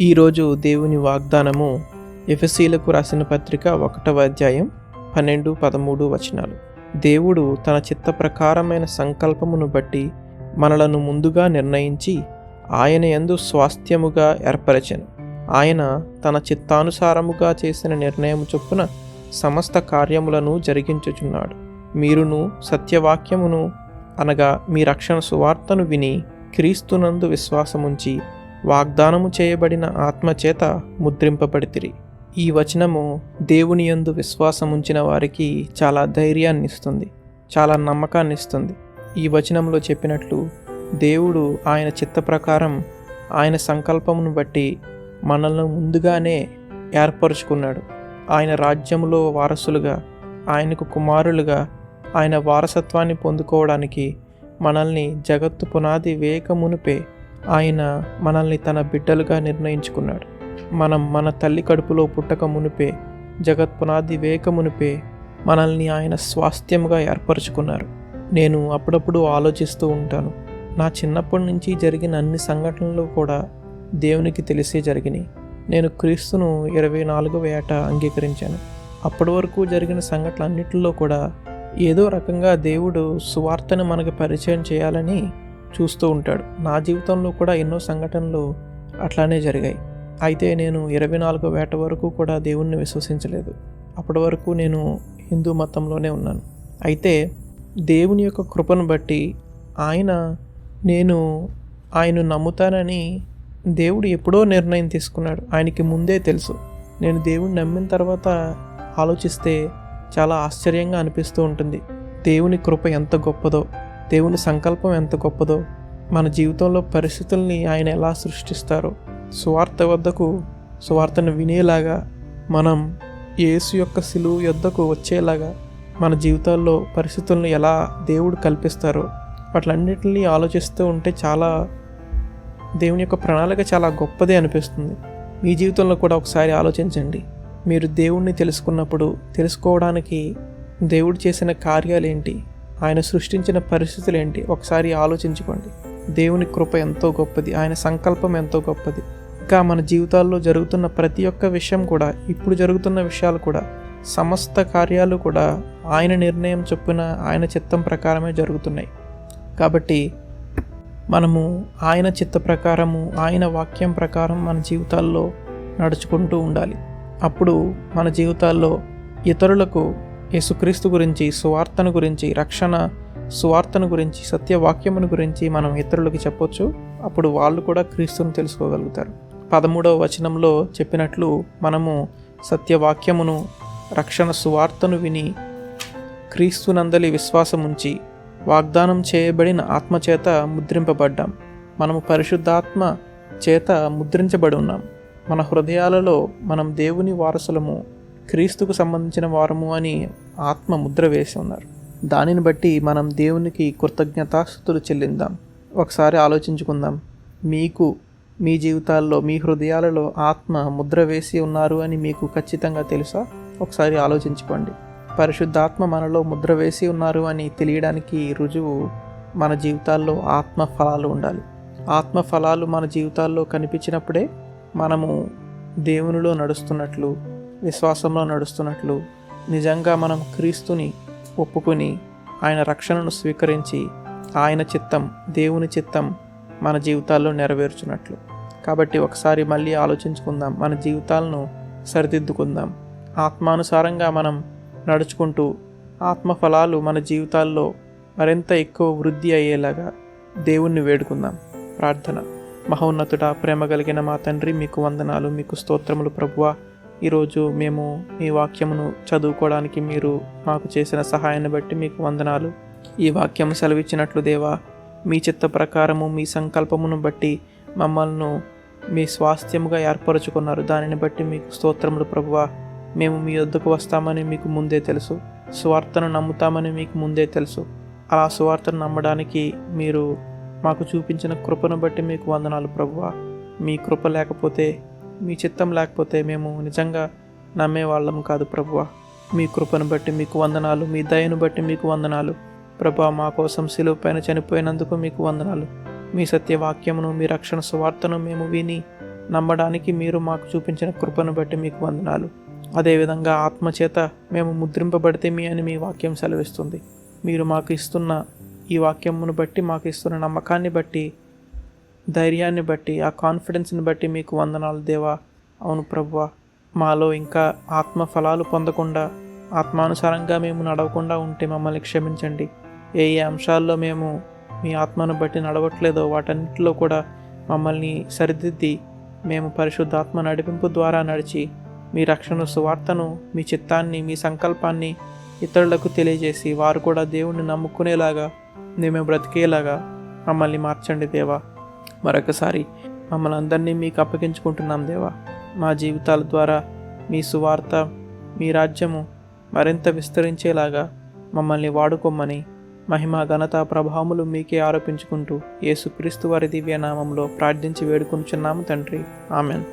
ఈరోజు దేవుని వాగ్దానము ఎఫెసీలకు రాసిన పత్రిక ఒకటవ అధ్యాయం పన్నెండు పదమూడు వచనాలు. దేవుడు తన చిత్త ప్రకారమైన సంకల్పమును బట్టి మనలను ముందుగా నిర్ణయించి ఆయన యందు స్వాస్థ్యముగా ఏర్పరచెను. ఆయన తన చిత్తానుసారముగా చేసిన నిర్ణయము చొప్పున సమస్త కార్యములను జరిగించుచున్నాడు. మీరును సత్యవాక్యమును అనగా మీ రక్షణ సువార్తను విని క్రీస్తునందు విశ్వాసముంచి వాగ్దానము చేయబడిన ఆత్మచేత ముద్రింపబడితిరి. ఈ వచనము దేవుని యందు విశ్వాసముంచిన వారికి చాలా ధైర్యాన్ని ఇస్తుంది చాలా నమ్మకాన్ని ఇస్తుంది ఈ వచనంలో చెప్పినట్లు దేవుడు ఆయన చిత్త ప్రకారం ఆయన సంకల్పమును బట్టి మనల్ని ముందుగానే ఏర్పరుచుకున్నాడు. ఆయన రాజ్యంలో వారసులుగా ఆయనకు కుమారులుగా ఆయన వారసత్వాన్ని పొందుకోవడానికి మనల్ని జగత్తు పునాది వేయకమునుపే ఆయన మనల్ని తన బిడ్డలుగా నిర్ణయించుకున్నాడు. మనం మన తల్లి కడుపులో పుట్టక మునిపే జగత్ పునాది వేయక మునిపే మనల్ని ఆయన స్వాస్థ్యంగా ఏర్పరచుకున్నారు. నేను అప్పుడప్పుడు ఆలోచిస్తూ ఉంటాను. నా చిన్నప్పటి నుంచి జరిగిన అన్ని సంఘటనలు కూడా దేవునికి తెలిసే జరిగినాయి. నేను క్రీస్తును ఇరవై నాలుగవ ఏట అంగీకరించాను. అప్పటి వరకు జరిగిన సంఘటనలన్నింటిలో కూడా ఏదో రకంగా దేవుడు సువార్తను మనకు పరిచయం చేయాలని చూస్తూ ఉంటాడు. నా జీవితంలో కూడా ఎన్నో సంఘటనలు అట్లానే జరిగాయి. అయితే నేను ఇరవై నాలుగో వేట వరకు కూడా దేవుణ్ణి విశ్వసించలేదు. అప్పటి వరకు నేను హిందూ మతంలోనే ఉన్నాను. అయితే దేవుని యొక్క కృపను బట్టి ఆయన నేను ఆయన నమ్ముతానని దేవుడు ఎప్పుడో నిర్ణయం తీసుకున్నాడు. ఆయనకి ముందే తెలుసు. నేను దేవుడిని నమ్మిన తర్వాత ఆలోచిస్తే చాలా ఆశ్చర్యంగా అనిపిస్తూ ఉంటుంది. దేవుని కృప ఎంత గొప్పదో. దేవుని సంకల్పం ఎంత గొప్పదో మన జీవితంలో పరిస్థితుల్ని ఆయన ఎలా సృష్టిస్తారో సువార్త వద్దకు సువార్తను వినేలాగా మనం యేసు యొక్క సిలువు యొద్దకు వచ్చేలాగా మన జీవితాల్లో పరిస్థితులను ఎలా దేవుడు కల్పిస్తారో వాటిలన్నింటినీ ఆలోచిస్తూ ఉంటే చాలా దేవుని యొక్క ప్రణాళిక చాలా గొప్పదే అనిపిస్తుంది. మీ జీవితంలో కూడా ఒకసారి ఆలోచించండి. మీరు దేవుణ్ణి తెలుసుకున్నప్పుడు తెలుసుకోవడానికి దేవుడు చేసిన కార్యాలు ఏంటి ఆయన సృష్టించిన పరిస్థితులు ఏంటి? ఒకసారి ఆలోచించుకోండి. దేవుని కృప ఎంతో గొప్పది. ఆయన సంకల్పం ఎంతో గొప్పది. ఇంకా మన జీవితాల్లో జరుగుతున్న ప్రతి ఒక్క విషయం కూడా ఇప్పుడు జరుగుతున్న విషయాలు కూడా సమస్త కార్యాలు కూడా ఆయన నిర్ణయం చొప్పున ఆయన చిత్తం ప్రకారమే జరుగుతున్నాయి. కాబట్టి మనము ఆయన చిత్త ప్రకారము ఆయన వాక్యం ప్రకారం మన జీవితాల్లో నడుచుకుంటూ ఉండాలి. అప్పుడు మన జీవితాల్లో ఇతరులకు యేసుక్రీస్తు గురించి సువార్తను గురించి రక్షణ సువార్తను గురించి సత్యవాక్యమును గురించి మనం ఇతరులకు చెప్పొచ్చు. అప్పుడు వాళ్ళు కూడా క్రీస్తుని తెలుసుకోగలుగుతారు. పదమూడవ వచనంలో చెప్పినట్లు మనము సత్యవాక్యమును రక్షణ సువార్తను విని క్రీస్తునందలి విశ్వాసముంచి వాగ్దానం చేయబడిన ఆత్మచేత ముద్రింపబడ్డాం. మనము పరిశుద్ధాత్మ చేత ముద్రించబడి ఉన్నాం. మన హృదయాలలో మనం దేవుని వారసులము క్రీస్తుకు సంబంధించిన వారము అని ఆత్మ ముద్ర వేసి ఉన్నారు. దానిని బట్టి మనం దేవునికి కృతజ్ఞతాస్థుతులు చెల్లిందాం. ఒకసారి ఆలోచించుకుందాం. మీకు మీ జీవితాల్లో మీ హృదయాలలో ఆత్మ ముద్ర వేసి ఉన్నారు అని మీకు ఖచ్చితంగా తెలుసా? ఒకసారి ఆలోచించుకోండి. పరిశుద్ధాత్మ మనలో ముద్ర వేసి ఉన్నారు అని తెలియడానికి రుజువు మన జీవితాల్లో ఆత్మ ఫలాలు ఉండాలి. ఆత్మ ఫలాలు మన జీవితాల్లో కనిపించినప్పుడే మనము దేవునిలో నడుస్తున్నట్లు విశ్వాసంలో నడుస్తున్నట్లు నిజంగా మనం క్రీస్తుని ఒప్పుకొని ఆయన రక్షణను స్వీకరించి ఆయన చిత్తం దేవుని చిత్తం మన జీవితాల్లో నెరవేర్చున్నట్లు కాబట్టి ఒకసారి మళ్ళీ ఆలోచించుకుందాం మన జీవితాలను సరిదిద్దుకుందాం. ఆత్మానుసారంగా మనం నడుచుకుంటూ ఆత్మ ఫలాలు మన జీవితాల్లో మరింత ఎక్కువ వృద్ధి అయ్యేలాగా దేవుణ్ణి వేడుకుందాం. ప్రార్థన. మహోన్నతుడ ప్రేమ కలిగిన మా తండ్రి మీకు వందనాలు మీకు స్తోత్రములు ప్రభువా. ఈరోజు మేము మీ వాక్యమును చదువుకోవడానికి మీరు మాకు చేసిన సహాయాన్ని బట్టి మీకు వందనాలు. ఈ వాక్యం సెలవిచ్చినట్లు దేవా మీ చిత్త ప్రకారము మీ సంకల్పమును బట్టి మమ్మల్ని మీ స్వాస్థ్యముగా ఏర్పరచుకున్నారు. దానిని బట్టి మీకు స్తోత్రములు ప్రభువా. మేము మీ వద్దకు వస్తామని మీకు ముందే తెలుసు. సువార్తను నమ్ముతామని మీకు ముందే తెలుసు. అలా సువార్తను నమ్మడానికి మీరు మాకు చూపించిన కృపను బట్టి మీకు వందనాలు ప్రభువా. మీ కృప లేకపోతే మీ చిత్తం లేకపోతే మేము నిజంగా నమ్మే వాళ్ళం కాదు ప్రభువా. మీ కృపను బట్టి మీకు వందనాలు మీ దయను బట్టి మీకు వందనాలు. ప్రభా మా కోసం శిలువ పైన చనిపోయినందుకు మీకు వందనాలు. మీ సత్యవాక్యమును మీ రక్షణ సువార్తను మేము విని నమ్మడానికి మీరు మాకు చూపించిన కృపను బట్టి మీకు వందనాలు. అదేవిధంగా ఆత్మచేత మేము ముద్రింపబడితే మీ అని మీ వాక్యం సెలవిస్తుంది. మీరు మాకు ఇస్తున్న ఈ వాక్యమును బట్టి మాకు ఇస్తున్న నమ్మకాన్ని బట్టి ధైర్యాన్ని బట్టి ఆ కాన్ఫిడెన్స్ని బట్టి మీకు వందనాలు దేవా. అవును ప్రభువా మాలో ఇంకా ఆత్మ ఫలాలు పొందకుండా ఆత్మానుసారంగా మేము నడవకుండా ఉంటే మమ్మల్ని క్షమించండి. ఏ ఏ అంశాల్లో మేము మీ ఆత్మను బట్టి నడవట్లేదో వాటన్నిటిలో కూడా మమ్మల్ని సరిదిద్ది మేము పరిశుద్ధాత్మ నడిపింపు ద్వారా నడిచి మీ రక్షణ సువార్తను మీ చిత్తాన్ని మీ సంకల్పాన్ని ఇతరులకు తెలియజేసి వారు కూడా దేవుణ్ణి నమ్ముకునేలాగా మేము బ్రతికేలాగా మమ్మల్ని మార్చండి దేవా. మరొకసారి మమ్మల్ని అందరినీ మీకు అప్పగించుకుంటున్నాం దేవా. మా జీవితాల ద్వారా మీ సువార్త మీ రాజ్యము మరింత విస్తరించేలాగా మమ్మల్ని వాడుకోమని మహిమ ఘనత ప్రభావములు మీకే ఆరోపించుకుంటూ యేసుక్రీస్తు వారి దివ్య నామంలో ప్రార్థించి వేడుకుంటున్నాము తండ్రి. ఆమెన్.